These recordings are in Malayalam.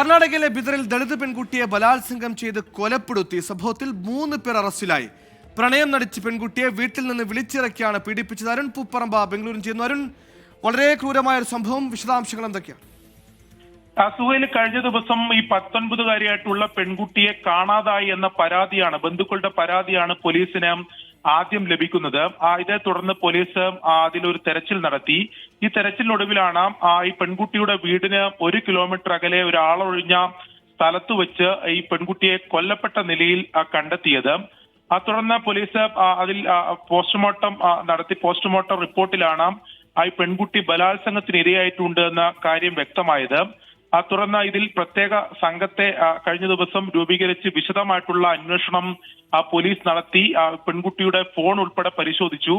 കർണാടകയിലെ ബിദറിൽ ദളിത് പെൺകുട്ടിയെ ബലാത്സംഗം ചെയ്ത് കൊലപ്പെടുത്തി സംഭവത്തിൽ മൂന്ന് പേർ അറസ്റ്റിലായി. പ്രണയം നടിച്ച് പെൺകുട്ടിയെ വീട്ടിൽ നിന്ന് വിളിച്ചിറക്കിയാണ് പീഡിപ്പിച്ചത് അരുൺ പൂപ്പറമ്പ ബംഗളൂരിൽ ചെയ്യുന്നു അരുൺ. വളരെ ക്രൂരമായ ഒരു സംഭവം. വിശദാംശങ്ങൾ എന്തൊക്കെയാണ്? അസുഖയിൽ കഴിഞ്ഞ ദിവസം ഈ പത്തൊൻപതുകാരിയായിട്ടുള്ള പെൺകുട്ടിയെ കാണാതായി എന്ന പരാതിയാണ് ബന്ധുക്കളുടെ പരാതിയാണ് പോലീസിന് ആദ്യം ലഭിക്കുന്നത്. ഇതേ തുടർന്ന് പോലീസ് അതിലൊരു തെരച്ചിൽ നടത്തി. ഈ തെരച്ചിലിനൊടുവിലാണ് ഈ പെൺകുട്ടിയുടെ വീടിന് ഒരു കിലോമീറ്റർ അകലെ ഒരാളൊഴിഞ്ഞ സ്ഥലത്ത് വെച്ച് ഈ പെൺകുട്ടിയെ കൊല്ലപ്പെട്ട നിലയിൽ കണ്ടെത്തിയത്. ആ തുടർന്ന് പോലീസ് അതിൽ പോസ്റ്റ്മോർട്ടം നടത്തി പോസ്റ്റ്മോർട്ടം റിപ്പോർട്ടിലാണ് ഈ പെൺകുട്ടി ബലാത്സംഗത്തിന് ഇരയായിട്ടുണ്ട് എന്ന കാര്യം വ്യക്തമായത്. ആ തുടർന്ന് ഇതിൽ പ്രത്യേക സംഘത്തെ കഴിഞ്ഞ ദിവസം രൂപീകരിച്ച് വിശദമായിട്ടുള്ള അന്വേഷണം പോലീസ് നടത്തി പെൺകുട്ടിയുടെ ഫോൺ ഉൾപ്പെടെ പരിശോധിച്ചു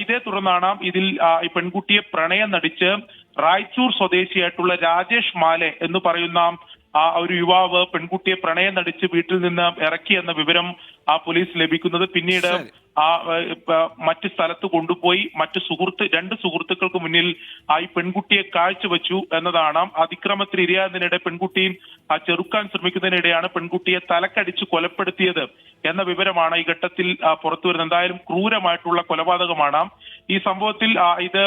ഇതേ തുടർന്നാണ് ഇതിൽ ഈ പെൺകുട്ടിയെ പ്രണയം നടിച്ച് റായ്ചൂർ സ്വദേശിയായിട്ടുള്ള രാജേഷ് മാലെ എന്ന് പറയുന്ന ആ ഒരു യുവാവ് പെൺകുട്ടിയെ പ്രണയം നടിച്ച് വീട്ടിൽ നിന്ന് ഇറക്കി എന്ന വിവരം ആ പോലീസ് ലഭിക്കുന്നത് പിന്നീട്. ആ മറ്റു സ്ഥലത്ത് കൊണ്ടുപോയി മറ്റു സുഹൃത്ത് രണ്ട് സുഹൃത്തുക്കൾക്ക് മുന്നിൽ ആ ഈ പെൺകുട്ടിയെ കാഴ്ചവെച്ചു എന്നതാണ് അതിക്രമത്തിന് ഇരയാകുന്നതിനിടെ പെൺകുട്ടിയും ആ ചെറുക്കാൻ ശ്രമിക്കുന്നതിനിടെയാണ് പെൺകുട്ടിയെ തലക്കടിച്ച് കൊലപ്പെടുത്തിയത് എന്ന വിവരമാണ് ഈ ഘട്ടത്തിൽ പുറത്തു വരുന്നത് എന്തായാലും ക്രൂരമായിട്ടുള്ള കൊലപാതകമാണ് ഈ സംഭവത്തിൽ ഇത്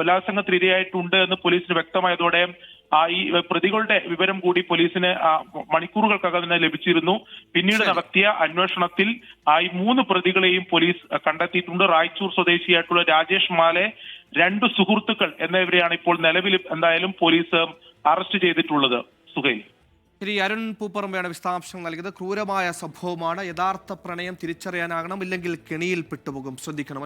ബലാത്സംഗത്തിനിരയായിട്ടുണ്ട് എന്ന് പോലീസിന് വ്യക്തമായതോടെ ആ ഈ പ്രതികളുടെ വിവരം കൂടി പോലീസിന് മണിക്കൂറുകൾക്കകം തന്നെ ലഭിച്ചിരുന്നു. പിന്നീട് നടത്തിയ അന്വേഷണത്തിൽ ആ ഈ മൂന്ന് പ്രതികളെയും പോലീസ് കണ്ടെത്തിയിട്ടുണ്ട്. റായ്ചൂർ സ്വദേശിയായിട്ടുള്ള രാജേഷ് മാലെ രണ്ട് സുഹൃത്തുക്കൾ എന്നിവരെയാണ് ഇപ്പോൾ നിലവിൽ എന്തായാലും പോലീസ് അറസ്റ്റ് ചെയ്തിട്ടുള്ളത്. സുഹൈൽ. ശരി അരുൺ പൂപ്പറമ്പയാണ് വിശദാംശം നൽകിയത്. ക്രൂരമായ സംഭവമാണ്. യഥാർത്ഥ പ്രണയം തിരിച്ചറിയാനാകണം. ഇല്ലെങ്കിൽ കെണിയിൽ പെട്ടുപോകും. ശ്രദ്ധിക്കണം.